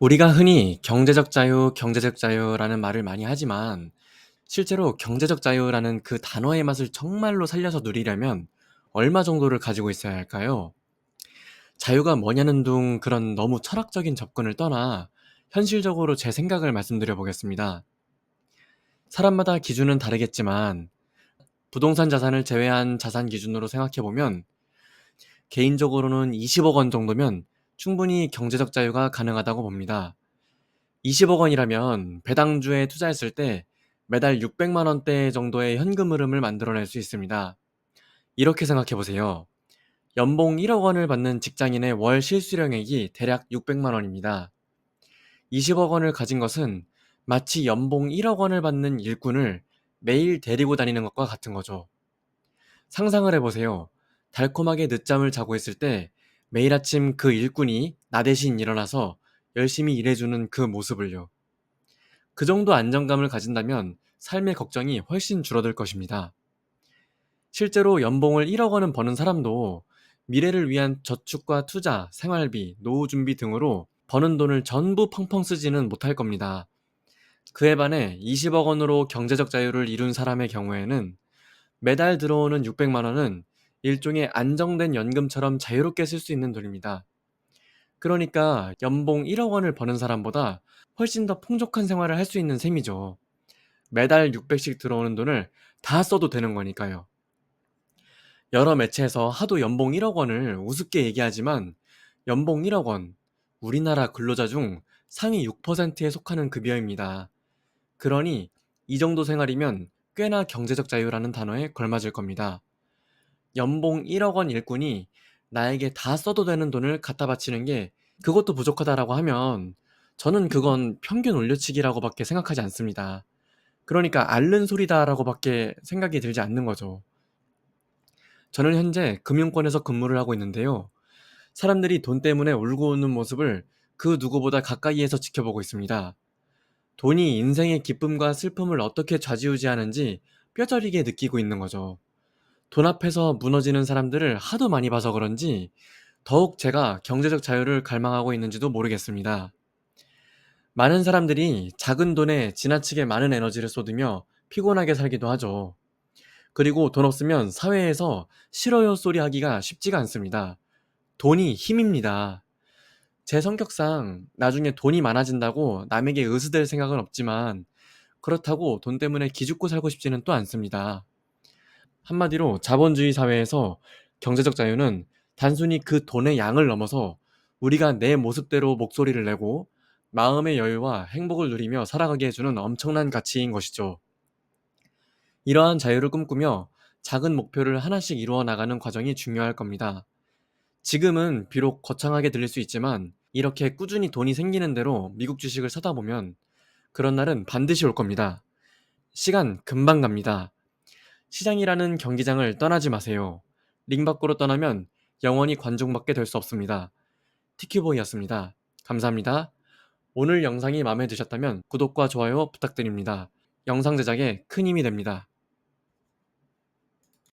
우리가 흔히 경제적 자유, 경제적 자유라는 말을 많이 하지만 실제로 경제적 자유라는 그 단어의 맛을 정말로 살려서 누리려면 얼마 정도를 가지고 있어야 할까요? 자유가 뭐냐는 둥 그런 너무 철학적인 접근을 떠나 현실적으로 제 생각을 말씀드려 보겠습니다. 사람마다 기준은 다르겠지만 부동산 자산을 제외한 자산 기준으로 생각해 보면 개인적으로는 20억 원 정도면 충분히 경제적 자유가 가능하다고 봅니다. 20억 원이라면 배당주에 투자했을 때 매달 600만 원대 정도의 현금 흐름을 만들어낼 수 있습니다. 이렇게 생각해 보세요. 연봉 1억 원을 받는 직장인의 월 실수령액이 대략 600만 원입니다. 20억 원을 가진 것은 마치 연봉 1억 원을 받는 일꾼을 매일 데리고 다니는 것과 같은 거죠. 상상을 해보세요. 달콤하게 늦잠을 자고 있을 때 매일 아침 그 일꾼이 나 대신 일어나서 열심히 일해주는 그 모습을요. 그 정도 안정감을 가진다면 삶의 걱정이 훨씬 줄어들 것입니다. 실제로 연봉을 1억 원은 버는 사람도 미래를 위한 저축과 투자, 생활비, 노후 준비 등으로 버는 돈을 전부 펑펑 쓰지는 못할 겁니다. 그에 반해 20억 원으로 경제적 자유를 이룬 사람의 경우에는 매달 들어오는 600만 원은 일종의 안정된 연금처럼 자유롭게 쓸 수 있는 돈입니다. 그러니까 연봉 1억 원을 버는 사람보다 훨씬 더 풍족한 생활을 할 수 있는 셈이죠. 매달 600씩 들어오는 돈을 다 써도 되는 거니까요. 여러 매체에서 하도 연봉 1억 원을 우습게 얘기하지만 연봉 1억 원, 우리나라 근로자 중 상위 6%에 속하는 급여입니다. 그러니 이 정도 생활이면 꽤나 경제적 자유라는 단어에 걸맞을 겁니다. 연봉 1억 원 일꾼이 나에게 다 써도 되는 돈을 갖다 바치는 게 그것도 부족하다라고 하면 저는 그건 평균 올려치기라고밖에 생각하지 않습니다. 그러니까 앓는 소리다라고밖에 생각이 들지 않는 거죠. 저는 현재 금융권에서 근무를 하고 있는데요. 사람들이 돈 때문에 울고 웃는 모습을 그 누구보다 가까이에서 지켜보고 있습니다. 돈이 인생의 기쁨과 슬픔을 어떻게 좌지우지하는지 뼈저리게 느끼고 있는 거죠. 돈 앞에서 무너지는 사람들을 하도 많이 봐서 그런지 더욱 제가 경제적 자유를 갈망하고 있는지도 모르겠습니다. 많은 사람들이 작은 돈에 지나치게 많은 에너지를 쏟으며 피곤하게 살기도 하죠. 그리고 돈 없으면 사회에서 싫어요 소리 하기가 쉽지가 않습니다. 돈이 힘입니다. 제 성격상 나중에 돈이 많아진다고 남에게 의스될 생각은 없지만 그렇다고 돈 때문에 기죽고 살고 싶지는 또 않습니다. 한마디로 자본주의 사회에서 경제적 자유는 단순히 그 돈의 양을 넘어서 우리가 내 모습대로 목소리를 내고 마음의 여유와 행복을 누리며 살아가게 해주는 엄청난 가치인 것이죠. 이러한 자유를 꿈꾸며 작은 목표를 하나씩 이루어 나가는 과정이 중요할 겁니다. 지금은 비록 거창하게 들릴 수 있지만 이렇게 꾸준히 돈이 생기는 대로 미국 주식을 사다 보면 그런 날은 반드시 올 겁니다. 시간 금방 갑니다. 시장이라는 경기장을 떠나지 마세요. 링 밖으로 떠나면 영원히 관중밖에 될 수 없습니다. 티큐보이였습니다. 감사합니다. 오늘 영상이 마음에 드셨다면 구독과 좋아요 부탁드립니다. 영상 제작에 큰 힘이 됩니다.